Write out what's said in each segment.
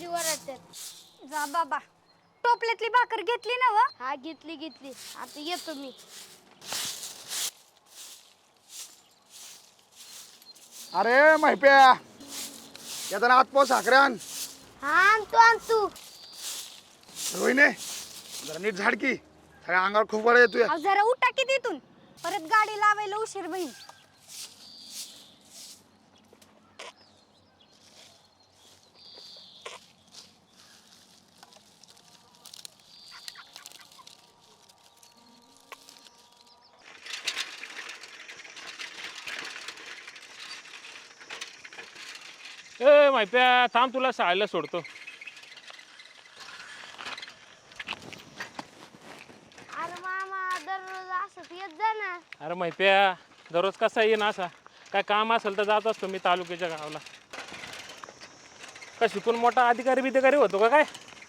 जा बाबा. टोपल्यातली भाकर घेतली ना व? हा घेतली घेतली. आता येतो मी. अरे मैप्या. येताना आत पाऊस साखऱ्यान हा आणतो आणतो. रोहिणे जरा नीट झाड की. सगळ्या अंगावर खूप बरं येतोय. अहो, जरा उठा की तिथून. परत गाडी लावायला उशीर होईल. ए माहित्या थांब तुला शाळेला सोडतो. अरे मामा दररोज असंच येत जा ना. अरे माहित्या दररोज कसा येईन असा? काय काम असेल तर जात असतो मी तालुक्याच्या गावाला. का शिकून मोठा अधिकारी बिधिकारी होतो का काय?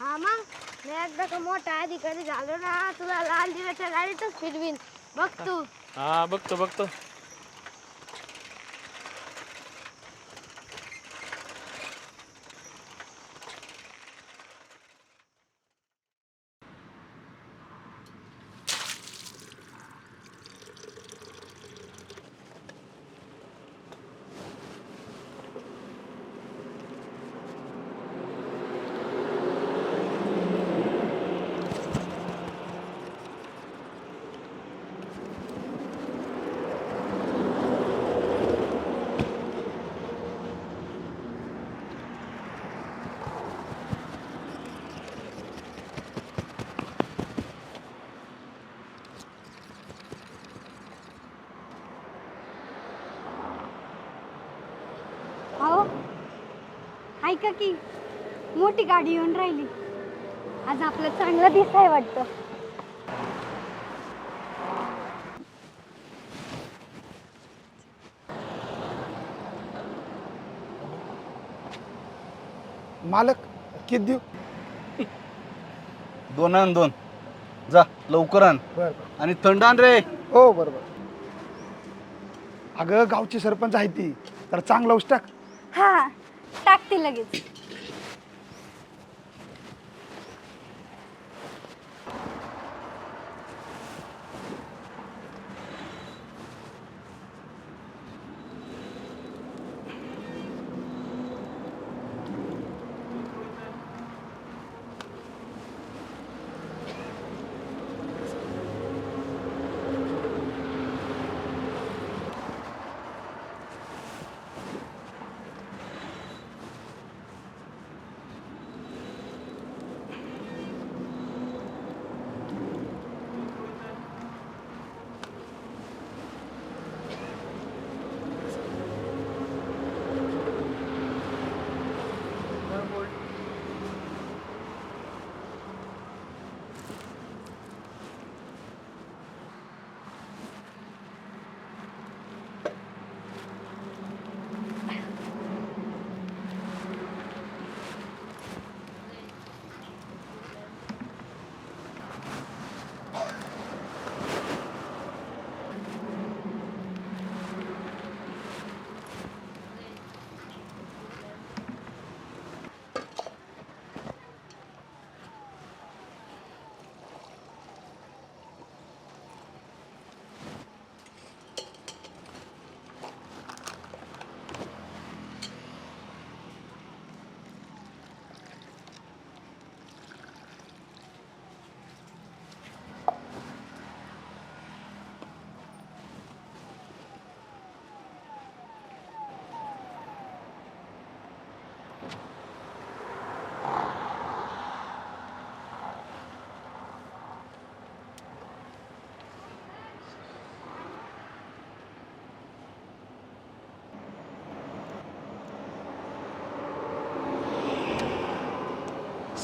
हा मग. मी एकदा का मोठा अधिकारी झालो ना तुला लाल दिव्याच्या गाडीतच फिरवीन. बघ तू. हा बघतो बघतो अहो ऐका की मोठी गाडी येऊन राहिली. आज आपलं चांगलं दिसाय वाटतं. मालक किती देऊ दोन आण दोन. जा लवकर आण. बर आणि थंड आण रे. हो बरोबर. अगं गावची सरपंच आहे ती. तर चांगलं औष टाक. লেগেছে।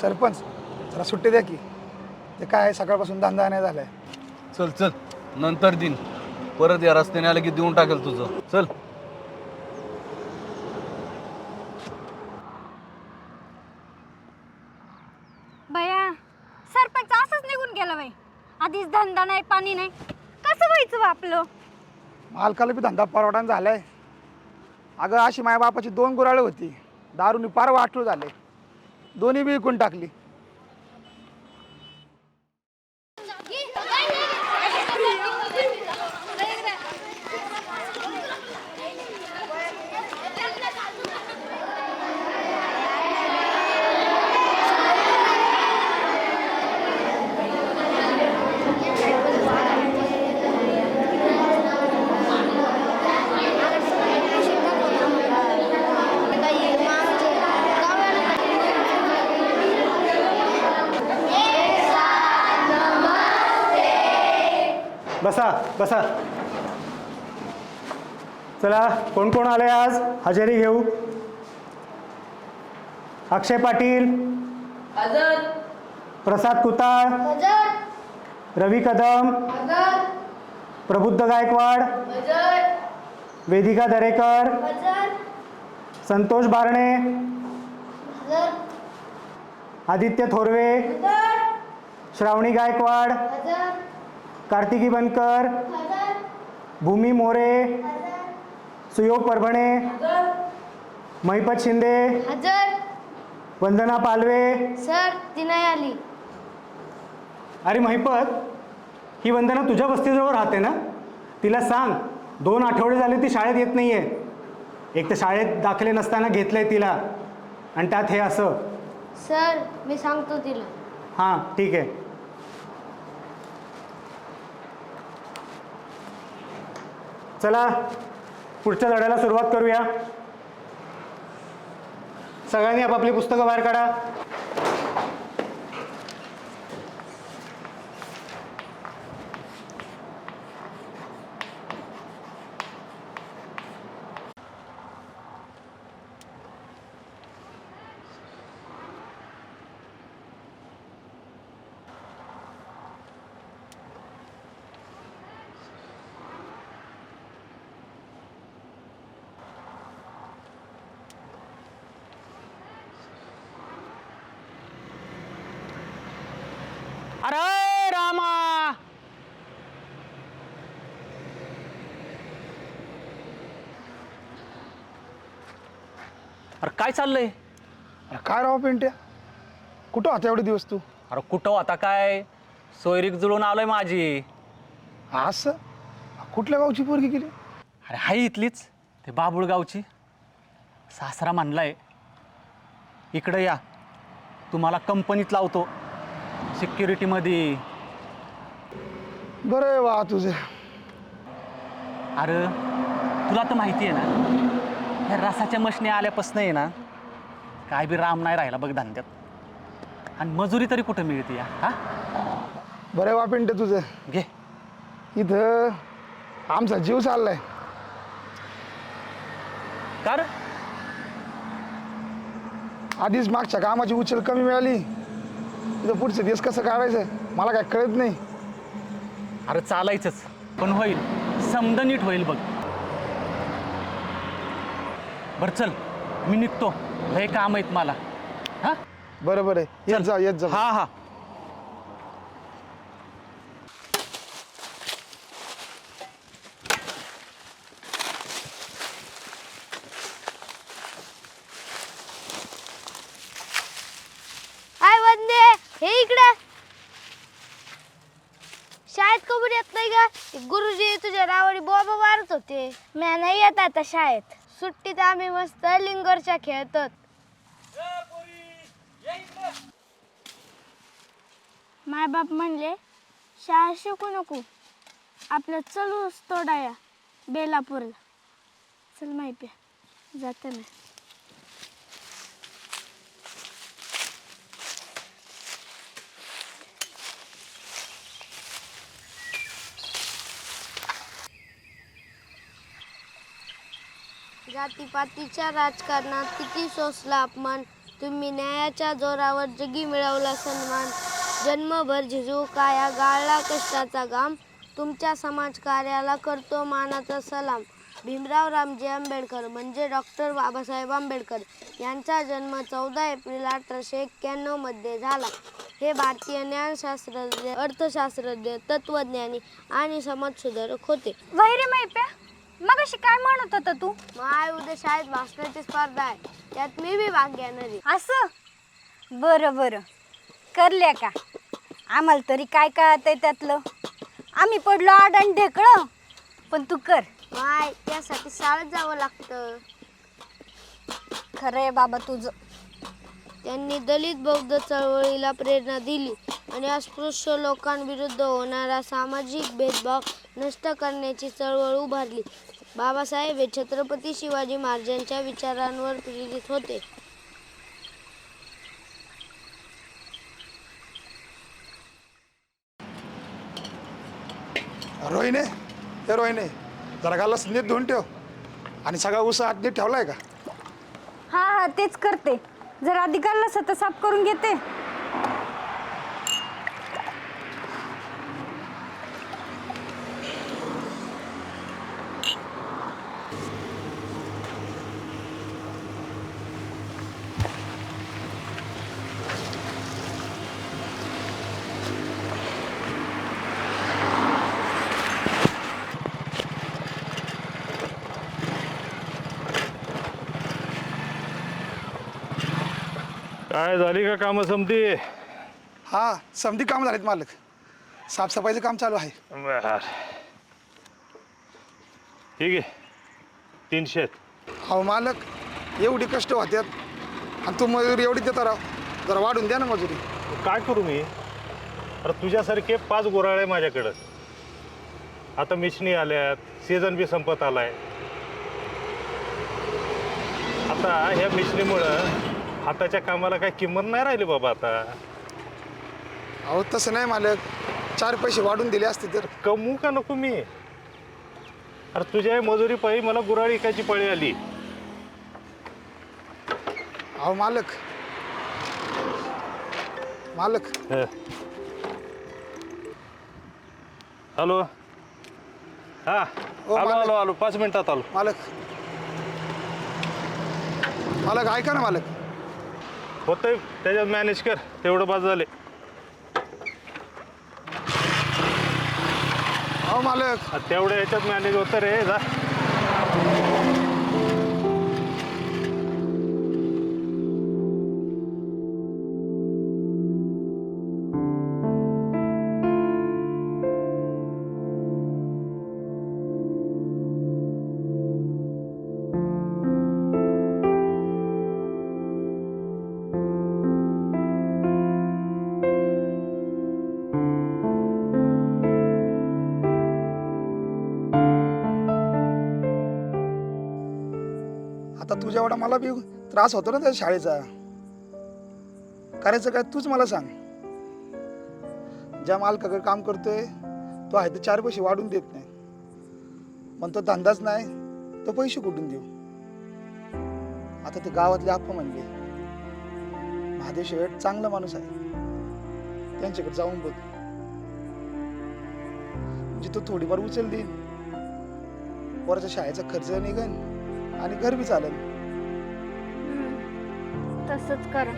सरपंच जरा सुट्टी द्या की. ते काय सकाळपासून धंदा नाही झालाय. चल चल. नंतर दिन. परत या रस्त्याने आलं की देऊन टाकेल तुझं. चल. बया सरपंच असंच निघून गेला बाई. आधीच धंदा नाही पाणी नाही. कसं व्हायचं बा आपलं? मालकाला बी धंदा परवडान झालाय. अगं अशी माझ्या बापाची दोन गुराळे होती. दारूनी पार वाटू झाले. दोन्ही बी विकून टाकली. बसा. चला कोण कोण आले आज? हजेरी घेऊ. अक्षय पाटील. प्रसाद कुताळ. रवी कदम. प्रबुद्ध गायकवाड. वेदिका दरेकर. संतोष बारणे. आदित्य थोरवे. श्रावणी गायकवाड. कार्तिकी बनकर भूमी मोरे सुयोग परभणे महिपत शिंदे हजर वंदना पालवे सर ती नाही आली अरे महिपत ही वंदना तुझ्या वस्तीजवळ राहते ना? तिला सांग दोन आठवडे झाले ती शाळेत येत नाही आहे एक तर शाळेत दाखले नसताना घेतलं आहे तिला. आणि त्यात हे असं. सर मी सांगतो तिला. हां ठीक आहे. चला पुढच्या लढ्याला सुरुवात करूया. सगळ्यांनी आपापली पुस्तकं बाहेर काढा. अरे रामा! अरे काय चाललंय? अरे काय राव पिंट्या? कुठं होता एवढे दिवस तू? अरे कुठं आता काय? सोयरीक जुळून आलोय माझी. असं कुठल्या गावची पोरगी गेली? अरे हाय इथलीच ते बाबुळगावची सासरा म्हणलाय इकडं या तुम्हाला कंपनीत लावतो. सिक्युरिटीमध्ये. बरं आहे वा तुझे. अरे तुला तर माहिती आहे ना ह्या रसाच्या मशनी आल्यापासून आहे ना काय बी राम नाही राहिला बघ धंद्यात. आणि मजुरी तरी कुठं मिळते या हा? बरं आहे वा पिंट्या तुझं. घे. इथं आमचा जीव चाललाय. कर आधीच मागच्या कामाची उचल कमी मिळाली. इथं पुढचे दिवस कसं काढायचं मला काय कळत नाही. अरे चालायचंच पण होईल. समद नीट होईल बघ. बर चल. मी निघतो. हे काम आहेत मला. हा? बरं बरं आहे. येत जा येत जा. हा हा हाय वंदे हे इकडे शाळेत कबूल येत नाही का ते गुरुजी तुझ्या नावाने बोबा म्या नाही येत आता शाळेत. सुट्टीत आम्ही मस्त लिंगरच्या खेळतात. माय बाप म्हणले शाळा शिकू नको. आपलं चलूच तोडाया बेलापूरला. चल माहिती जाते जातीपातीच्या राजकारणात किती सोसला अपमान? तुम्ही न्यायाच्या जोरावर जगी मिळवला सन्मान. जन्मभर झिजू काया गाळला कष्टाचा घाम. तुमच्या समाजकार्याला करतो मानाचा सलाम. भीमराव रामजी आंबेडकर म्हणजे डॉक्टर बाबासाहेब आंबेडकर यांचा जन्म चौदा एप्रिल अठराशे एक्क्याण्णवमध्ये झाला. हे भारतीय ज्ञानशास्त्रज्ञ अर्थशास्त्रज्ञ तत्वज्ञानी आणि समाजसुधारक होते. वैरी माहिती मग अशी काय म्हणत होता तू? आहे उद्या शाळेत भाषणाची स्पर्धा आहे. त्यात मी बी भाग घेणार आहे. असं? बरं बरं. करल्या का? आम्हाला तरी काय कळत आहे त्यातलं? आम्ही पडलो आडण ढेकळं. पण तू कर. माय त्यासाठी शाळेत जावं लागतं. खरं आहे बाबा तुझं. त्यांनी दलित बौद्ध चळवळीला प्रेरणा दिली. आणि अस्पृश्य लोकांविरुद्ध होणारा सामाजिक भेदभाव नष्ट करण्याची चळवळ उभारली. बाबासाहेब हे छत्रपती शिवाजी महाराजांच्या विचारांवर प्रेरित होते. रोहिणे हे रोहिणे जरा गाला नीट धुवून ठेव. आणि सगळा ऊस आत नीट ठेवलाय का? हा हा तेच करते. जर अधिकारला सत साफ करून घेते काय झाली का कामं समती हा समधी काम झालेत मालक. साफसफाईचं काम चालू आहे. बर. ठीक आहे. तीनशे अहो मालक एवढी कष्ट होत्यात. आणि तू मजुरी एवढी देता राव. जरा वाढून द्या ना मजुरी. काय करू मी? अरे तुझ्यासारखे पाच गोराळे माझ्याकडं. आता मिशनी आल्यात सीझन बी संपत आलाय. आता ह्या मिशनीमुळं हाताच्या कामाला काही किंमत नाही राहिली बाबा आता. अहो तसं नाही मालक. चार पैसे वाढून दिले असते तर. कमवू का नको मी? अरे तुझ्या मजुरी पायी मला गुराळ इकायची पळी आली. अहो मालक. मालक. हं. हॅलो. हा आलो मालक. आलो आलो. पाच मिनिटात आलो. मालक. मालक ऐका ना मालक. होतंय. त्याच्यात मॅनेज कर. तेवढं बाद झाले. अहो मालक. आ, तेवढ्या याच्यात मॅनेज होतं रे जा. तुझ्या एवढा मला बी त्रास होतो ना त्या शाळेचा. करायचं काय तूच मला सांग. ज्या मालकाकडे काम करतोय तो आहे तर चार पैसे वाढून देत नाही. पण तो धंदाच नाही तो पैसे कुठून देऊ? आता ते गावातले आप्पा म्हणले महादेव शेठ चांगला माणूस आहे. त्यांच्याकडे जाऊन बघ. म्हणजे तो थोडीफार उचल देईल वरचा शाळेचा खर्च निघन आणि घर बी चालेल तसंच कर.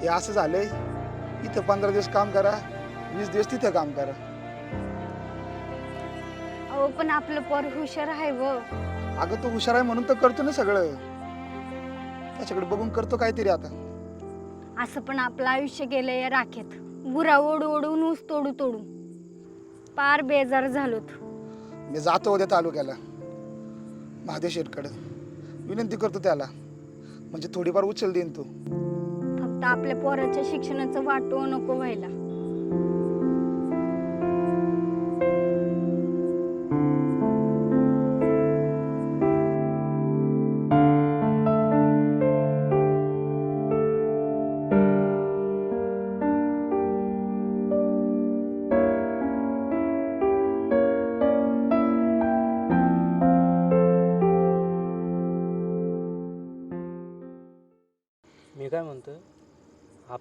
हे असं झालंय इथं पंधरा दिवस काम करा वीस दिवस तिथं काम करा. अहो पण आपलं पोर हुशार आहे व. अगं तो हुशार आहे म्हणून तर करतो ना सगळं. त्याच्याकडे बघून करतो काहीतरी आता. असं पण आपलं आयुष्य गेलं या राखेत. गुरा ओढू ओढून ऊस तोडू तोडू. पार बेजार झालोत. मी जातो उद्या तालुक्याला. महादेव विनंती करतो त्याला. म्हणजे थोडीफार उचल देईन तू. फक्त आपल्या पोराच्या शिक्षणाचं वाटो नको व्हायला.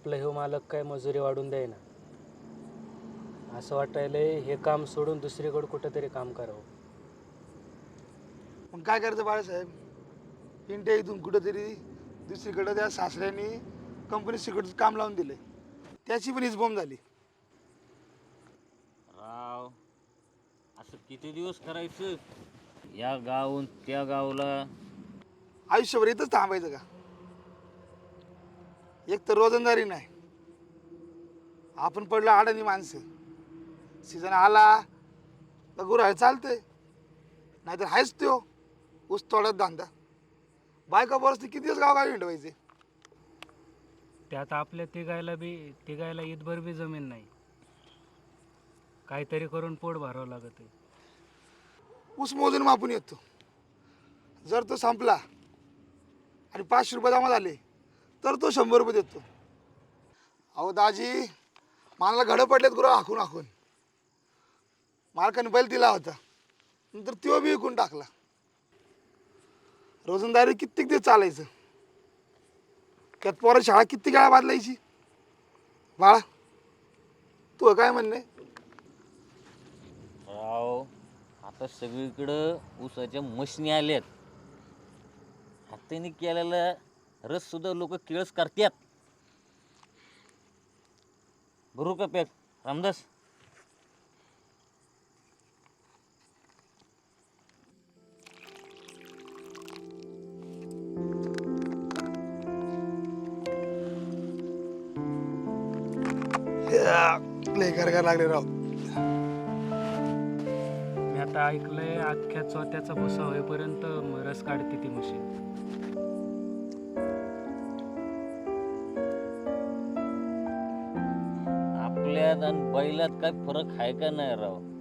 आपलं हे मालक काय मजुरी वाढून ना असं वाटायलंय हे काम सोडून दुसरीकडे कुठंतरी काम करावं. पण काय करायचं बाळासाहेब? इंडिया इथून कुठंतरी दुसरीकडं त्या सासऱ्यांनी कंपनी सिक्युरिटीचं काम लावून दिले त्याची पण हिचबॉम्ब झाली. राव असं किती दिवस करायचं? या गावून त्या गावला आयुष्यभर इथंच थांबायचं का? एक तर रोजंदारी नाही. आपण पडलो अडाणी माणसं. सीझन आला तर गुराळ चालते नाहीतर आहेच त्यो ऊस तोडत धंदा. बायका बरसते किती दिवस गाव गावी हिंडवायचे त्यात आपल्या तिघायला बी तिघायला ईदभर बी जमीन नाही. काहीतरी करून पोट भरावं लागत आहे. ऊस मोजून मापून येतो. जर तो संपला आणि पाचशे रुपये जमा झाले तर तो शंभर रुपये देतो. अहो दाजी मला घडं पडलेत गुरु हाकून हाकून मालकाने बैल दिला होता. नंतर तो बी विकून टाकला. रोजंदारी कित्येक दिवस चालायचं. त्यात पोरं शाळा किती वेळा बादलायची. बाळा तू काय म्हणणे? राव आता सगळीकडं ऊसाच्या मशनी आल्यात. हाताने केलेलं रस सुद्धा लोक किळस करतात बरू का पॅक? रामदास? लय लागले राव. मी आता ऐकलंय अख्ख्या चौथ्याचा भुसा होईपर्यंत रस काढते ती मशीन. आपल्यात आणि बैलात काय फरक आहे का नाही राव?